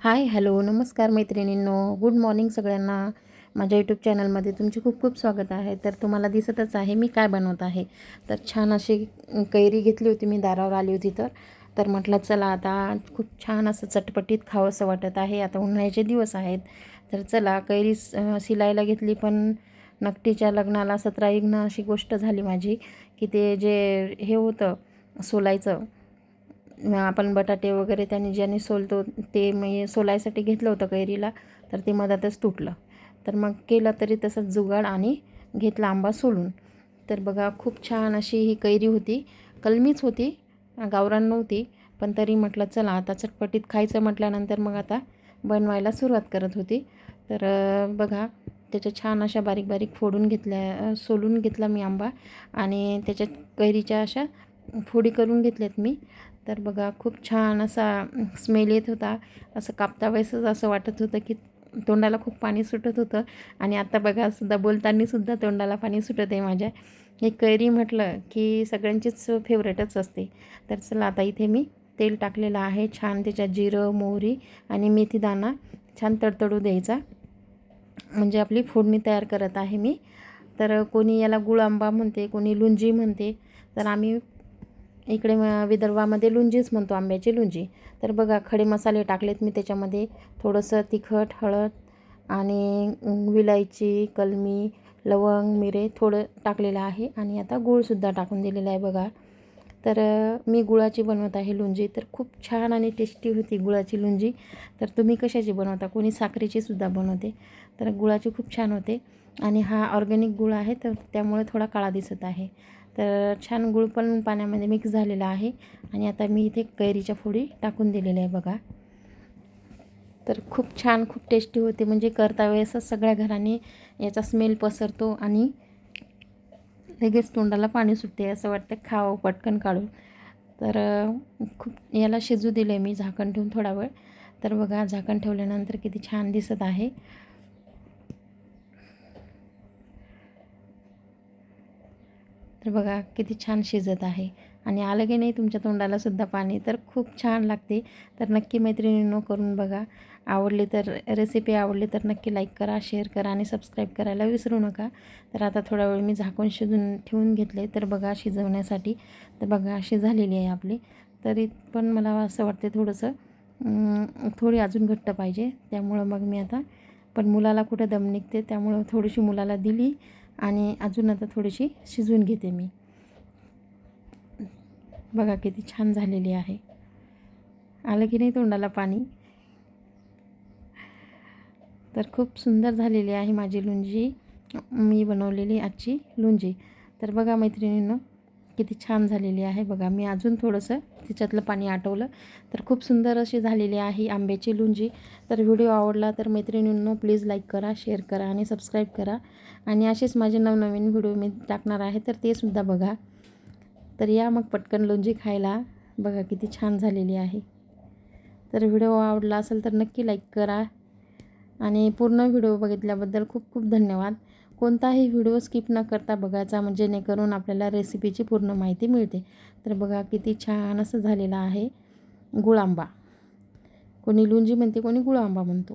Hi hello नमस्कार मैत्रिणींनो. Good morning सगळ्यांना. माझ्या यूट्यूब चॅनलमध्ये तुमचे खूप खूप स्वागत आहे. तर तुम्हाला दिसतच आहे मी काय बनवत आहे. तर छान अशी कैरी घेतली होती मी दारावर आली होती तर. तर म्हटलं चला आता खूप छान असं चटपटीत खावंसं वाटत आहे. आता उन्हाळ्याचे दिवस आहेत. तर चला कैरी शिलायला घेतली पण नकटीच्या लग्नाला सतरा इग्न अशी गोष्ट झाली माझी की ते जे हे होतं सोलायचं आपण बटाटे वगैरे त्यांनी ज्याने सोलतो ते मी सोलायसाठी घेतलं होतं कैरीला तर ते मधातच तुटलं. तर मग केलं तरी तसंच जुगाड आणि घेतला आंबा सोलून. तर बघा खूप छान अशी ही कैरी होती. कलमीच होती गावरान नव्हती पण तरी म्हटलं चला आता चटपटीत खायचं म्हटल्यानंतर मग आता बनवायला सुरुवात करत होती. तर बघा त्याच्या छान अशा बारीक बारीक फोडून घेतल्या सोलून घेतला मी आंबा आणि त्याच्यात कैरीच्या अशा फोडी करून घेतल्यात मी. तर बघा खूप छान असा स्मेल येत होता. असं कापता वेळेसच असं वाटत होतं की तोंडाला खूप पाणी सुटत होतं. आणि आता बघा सुद्धा बोलतानासुद्धा तोंडाला पाणी सुटत आहे माझ्या. हे कैरी म्हटलं की सगळ्यांचीच फेवरेटच असते. तर चला आता इथे मी तेल टाकलेलं आहे. छान त्याच्यात जिरं मोहरी आणि मेथीदाणा छान तडतडू द्यायचा. म्हणजे आपली फोडणी तयार करत आहे मी. तर कोणी याला गुळ आंबा म्हणते कोणी लुंजी म्हणते. तर आम्ही इकडे म- विदर्भामध्ये लुंजीच म्हणतो आंब्याची लुंजी. तर बघा खडे मसाले टाकलेत मी त्याच्यामध्ये. थोडंसं तिखट हळद आणि विलायची कलमी लवंग मिरे थोडं टाकलेलं आहे. आणि आता गूळसुद्धा टाकून दिलेलं आहे बघा. तर मी गुळाची बनवत आहे लुंजी. तर खूप छान आणि टेस्टी होती गुळाची लुंजी. तर तुम्ही कशाची बनवता? कोणी साखरेची सुद्धा बनवते. तर गुळाची खूप छान होते. आणि हा ऑर्गॅनिक गुळ आहे तर त्यामुळे थोडा काळा दिसत आहे. तर छान गुळ पण पाण्यामध्ये मिक्स झालेला आहे. आणि आता मी इथे कैरीच्या फोडी टाकून दिलेल्या आहे बघा. तर खूप छान खूप टेस्टी होते. म्हणजे करता वेळेसच सगळ्या घराने याचा स्मेल पसरतो आणि लगेच तोंडाला पाणी सुटते असं वाटतं. खावं पटकन काढून. तर खूप याला शिजू दिले मी झाकण ठेवून थोडा वेळ. तर बघा झाकण ठेवल्यानंतर किती छान दिसत आहे. तर बघा किती छान शिजत आहे. आणि आलं की नाही तुमच्या तोंडाला सुद्धा पाणी तर खूप छान लागते. तर नक्की मैत्रिणींनो करून बघा. आवडली तर रेसिपी आवडली तर नक्की लाईक करा शेअर करा आणि सबस्क्राईब करायला विसरू नका. तर आता थोडा वेळ मी झाकून शिजून ठेवून घेतले तर बघा शिजवण्यासाठी. तर बघा अशी झालेली आहे आपली. तरी पण मला असं वाटते थोडंसं थोडी अजून घट्ट पाहिजे. त्यामुळं मग मी आता पण मुलाला कुठं दम निघते त्यामुळं थोडीशी मुलाला दिली. आणि अजून आता थोडीशी शिजवून घेते मी. बघा किती छान झालेली आहे. आलं की नाही तोंडाला पाणी? तर खूप सुंदर झालेली आहे माझी लुंजी. मी बनवलेली आजची लुंजी. तर बघा मैत्रिणींनो किती छान झालेली आहे. बघा मी अजून थोडंसं तिच्यातलं पाणी आटवलं. तर खूप सुंदर अशी झालेली आहे आंब्याची लुंजी. तर व्हिडिओ आवडला तर मैत्रिणींनो प्लीज लाईक करा शेअर करा आणि सबस्क्राईब करा. आणि असेच माझे नवनवीन व्हिडिओ मी टाकणार आहे तर ते सुद्धा बघा. तर या मग पटकन लोणची खायला. बघा किती छान झालेली आहे. तर व्हिडिओ आवडला असेल तर नक्की लाईक करा. आणि पूर्ण व्हिडिओ बघितल्याबद्दल खूप खूप धन्यवाद. कोणताही व्हिडिओ स्किप न करता बघायचा म्हणजे जेणेकरून आपल्याला रेसिपीची पूर्ण माहिती मिळते. तर बघा किती छान असं झालेलं आहे गुळांबा. कोणी लुंजी म्हणते कोणी गुळांबा म्हणतो.